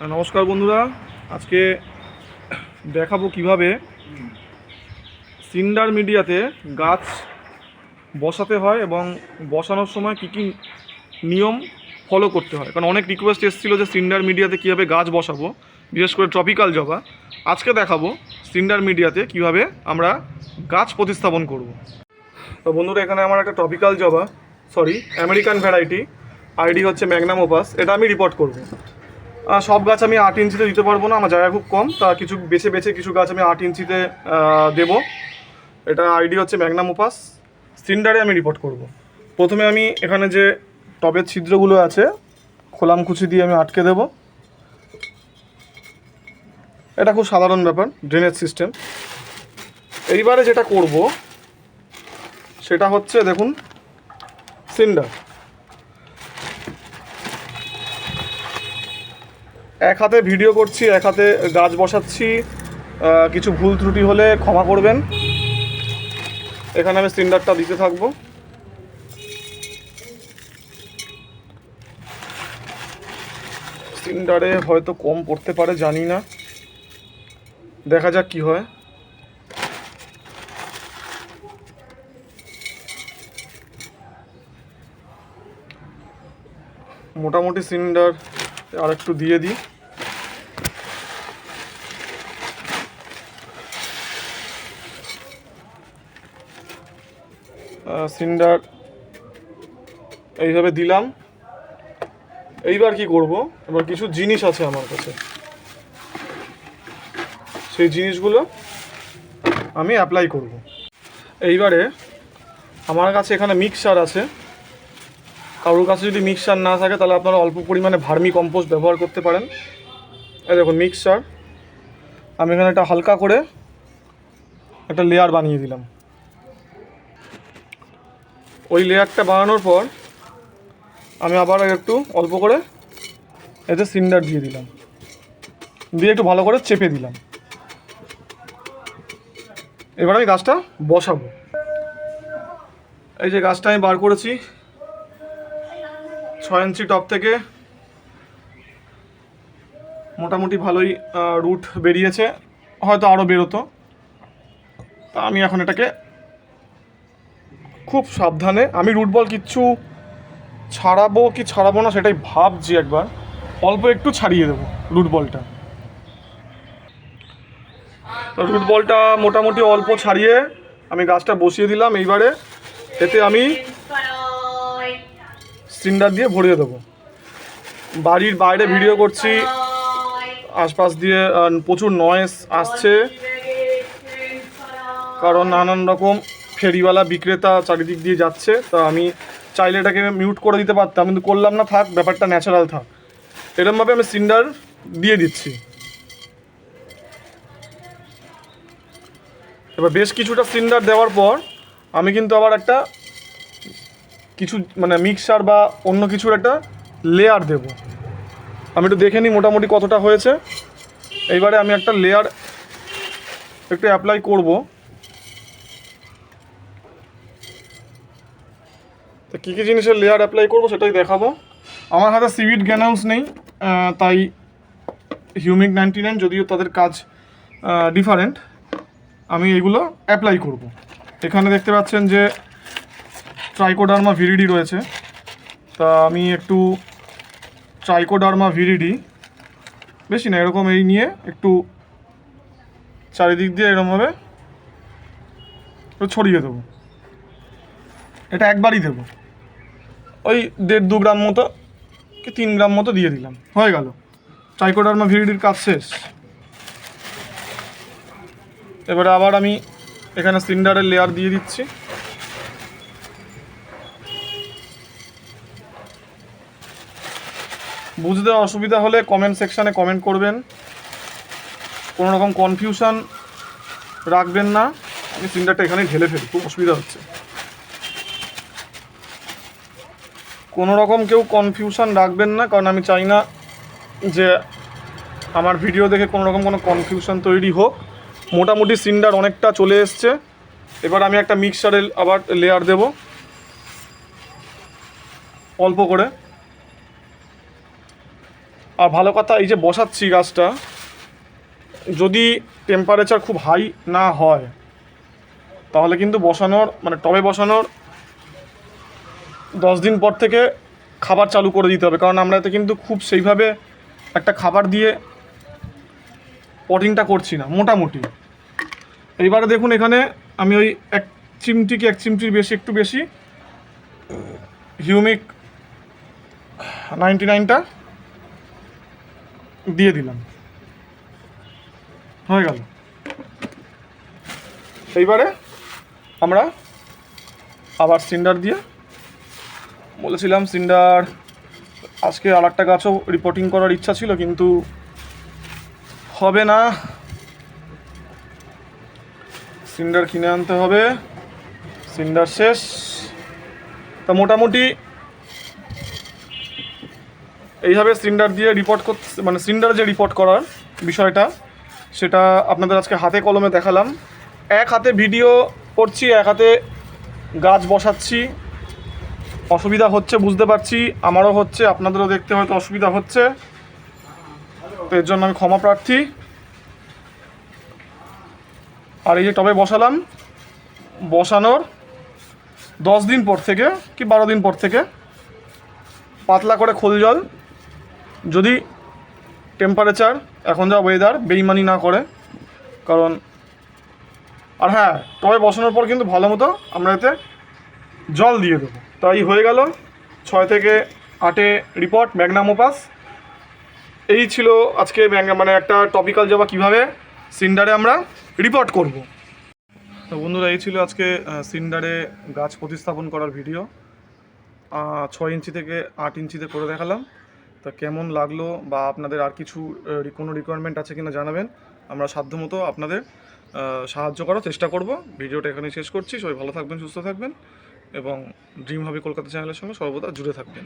নমস্কার বন্ধুরা। আজকে দেখাবো কীভাবে সিন্ডার মিডিয়াতে গাছ বসাতে হয় এবং বসানোর সময় কী কী নিয়ম ফলো করতে হয়। কারণ অনেক রিকোয়েস্ট এসেছিল যে সিন্ডার মিডিয়াতে কীভাবে গাছ বসাবো, বিশেষ করে ট্রপিক্যাল জবা। আজকে দেখাবো সিন্ডার মিডিয়াতে কীভাবে আমরা গাছ প্রতিস্থাপন করব। তো বন্ধুরা, এখানে আমার একটা ট্রপিক্যাল জবা সরি আমেরিকান ভ্যারাইটি আইডি হচ্ছে ম্যাগনাম ওপাস এটা আমি রিপোর্ট করব। সব গাছ আমি আট ইঞ্চিতে দিতে পারব না, আমার জায়গা খুব কম, তা কিছু বেছে বেছে কিছু গাছ আমি আট ইঞ্চিতে দেবো। এটা আইডি হচ্ছে ম্যাগনাম ওপাস সিন্ডারে আমি রিপোর্ট করব। প্রথমে আমি এখানে যে টবের ছিদ্রগুলো আছে খোলামকুচি দিয়ে আমি আটকে দেব। এটা খুব সাধারণ ব্যাপার ড্রেনেজ সিস্টেম এইবারে যেটা করব, সেটা হচ্ছে দেখুন, সিন্ডার। এক হাতে ভিডিও করছি, এক হাতে গাছ বসাচ্ছি কিছু ভুল ত্রুটি হলে ক্ষমা করবেন। এখানে আমি সিলিন্ডারটা দিতে থাকব। সিলিন্ডারে হয়তো কম পড়তে পারে, জানি না। দেখা যাক কি হয়। মোটামুটি সিলিন্ডার আর একটু দিয়ে দিই। সিলিন্ডার এইভাবে দিলাম। এইবার কি করব? এবার কিছু জিনিস আছে আমার কাছে। সেই জিনিসগুলো আমি অ্যাপ্লাই করব। এইবারে আমার কাছে এখানে মিক্সার আছে। কারোর কাছে যদি মিক্সার না থাকে, তাহলে আপনারা অল্প পরিমাণে ভার্মি কম্পোস্ট ব্যবহার করতে পারেন। এই দেখুন মিক্সার আমি এখানে একটা হালকা করে একটা লেয়ার বানিয়ে দিলাম। ওই লেয়ারটা বানানোর পর আমি আবার একটু অল্প করে এতে সিন্ডার দিয়ে দিলাম। দিয়ে একটু ভালো করে চেপে দিলাম। এবার আমি গাছটা বসাবো। এই যে গাছটা আমি বার করেছি ছয় ইঞ্চি টপ থেকে মোটামুটি ভালোই রুট বেরিয়েছে। হয়তো আরও বেরোতো। তা আমি এখন এটাকে খুব সাবধানে, আমি রুট বল কিচ্ছু ছাড়াবো কি ছাড়াবো না সেটাই ভাবছি একবার। অল্প একটু ছাড়িয়ে দেবো রুট বলটা রুট বলটা মোটামুটি অল্প ছাড়িয়ে আমি গাছটা বসিয়ে দিলাম এইবারে। এতে আমি সিলিন্ডার দিয়ে ভরিয়ে দেবো। বাড়ির বাইরে ভিডিও করছি। আশপাশ দিয়ে প্রচুর নয়েস আসছে। কারণ নানান রকম ফেরিওয়ালা বিক্রেতা চারিদিক দিয়ে যাচ্ছে। তা আমি চাইলে এটাকে মিউট করে দিতে পারতাম, কিন্তু করলাম না, থাক, ব্যাপারটা ন্যাচারাল থাক। এরমভাবে আমি সিলিন্ডার দিয়ে দিচ্ছি। এবার বেশ কিছুটা সিলিন্ডার দেওয়ার পর, আমি কিন্তু আবার একটা কিছু মানে মিক্সার বা অন্য কিছুর একটা লেয়ার দেব। আমি একটু দেখে নিই মোটামুটি কতটা হয়েছে। এইবারে আমি একটা লেয়ার একটু অ্যাপ্লাই করব। তো কী কী জিনিসের লেয়ার অ্যাপ্লাই করব সেটাই দেখাবো। আমার হাতে সিভিড গ্যানাউস নেই তাই হিউমিক নাইনটি নাইন যদিও তাদের কাজ ডিফারেন্ট আমি এগুলো অ্যাপ্লাই করব। এখানে দেখতে পাচ্ছেন যে ট্রাইকোডার্মা ভিরিডি রয়েছে। তা আমি একটু ট্রাইকোডার্মা ভিরিডি বেশি না, এরকম এই নিয়ে একটু চারিদিক দিয়ে এরকমভাবে ছড়িয়ে দেবো। এটা একবারই দেবো। ওই দেড় দু গ্রাম মতো কি তিন গ্রাম মতো দিয়ে দিলাম। হয়ে গেল। ট্রাইকোডার্মা ভিরিডির কাজ শেষ। এবারে আবার আমি এখানে সিলিন্ডারের লেয়ার দিয়ে দিচ্ছি। বুঝতে অসুবিধা হলে কমেন্ট সেকশানে কমেন্ট করবেন। কোনো রকম কনফিউশন রাখবেন না। আমি সিলিন্ডারটা এখানে ঢেলে ফেলি, খুব অসুবিধা হচ্ছে। কোনো রকম কেউ কনফিউশন রাখবেন না, কারণ আমি চাই না যে আমার ভিডিও দেখে কোনো রকম কোনো কনফিউশন তৈরি হোক। মোটামুটি সিলিন্ডার অনেকটা চলে এসছে। এবার আমি একটা মিক্সারের আবার লেয়ার দেব। অল্প করে। আর ভালো কথা, এই যে বসাচ্ছি গাছটা, যদি টেম্পারেচার খুব হাই না হয়, তাহলে কিন্তু বসানোর মানে টবে বসানোর দশ দিন পর থেকে খাবার চালু করে দিতে হবে। কারণ আমরা এতে কিন্তু খুব সেইভাবে একটা খাবার দিয়ে পটিংটা করছি না, মোটামুটি। এইবারে দেখুন এখানে আমি ওই এক চিমটি কি এক চিমটির বেশি, একটু বেশি হিউমিক নাইনটি নাইনটা দিয়ে দিলাম। হয়ে গেল। এইবারে আমরা আবার সিন্ডার দিয়ে বলেছিলাম, সিন্ডার, আজকে আর একটা গাছও রিপোর্টিং করার ইচ্ছা ছিল, কিন্তু হবে না। সিন্ডার কিনে আনতে হবে। সিন্ডার শেষ। তা মোটামুটি এইভাবে সিলিন্ডার দিয়ে রিপোর্ট করতে মানে সিন্ডার যে রিপোর্ট করার বিষয়টা, সেটা আপনাদের আজকে হাতে কলমে দেখালাম। এক হাতে ভিডিও করছি, এক হাতে গাছ বসাচ্ছি। অসুবিধা হচ্ছে, বুঝতে পারছি। আমারও হচ্ছে, আপনাদেরও দেখতে হয়তো অসুবিধা হচ্ছে। তো এর জন্য আমি ক্ষমা প্রার্থী। আর এই যে টবে বসালাম, বসানোর দশ দিন পর থেকে কি বারো দিন পর থেকে পাতলা করে খোল জল যদি টেম্পারেচার এখন যা ওয়েদার বেইমানি না করে, কারণ, আর হ্যাঁ টবে বসানোর পর কিন্তু ভালো মতো আমরা এতে জল দিয়ে দেবো। তাই হয়ে গেল ছয় থেকে আটে রিপোর্ট ম্যাগনামোপাস এই ছিল আজকে মানে একটা টপিক্যাল জবা কীভাবে সিন্ডারে আমরা রিপোর্ট করব। তো বন্ধুরা, এই ছিল আজকে সিন্ডারে গাছ প্রতিস্থাপন করার ভিডিও ছয় ইঞ্চি থেকে আট ইঞ্চিতে করে দেখালাম। তা কেমন লাগল বা আপনাদের আর কিছু কোনো রিকোয়ারমেন্ট আছে কিনা জানাবেন। আমরা সাধ্যমতো আপনাদের সাহায্য করার চেষ্টা করব। ভিডিওটা এখানে শেষ করছি। সবাই ভালো থাকবেন, সুস্থ থাকবেন এবং ড্রিম হবে কলকাতা চ্যানেলের সঙ্গে সর্বদা জুড়ে থাকবেন।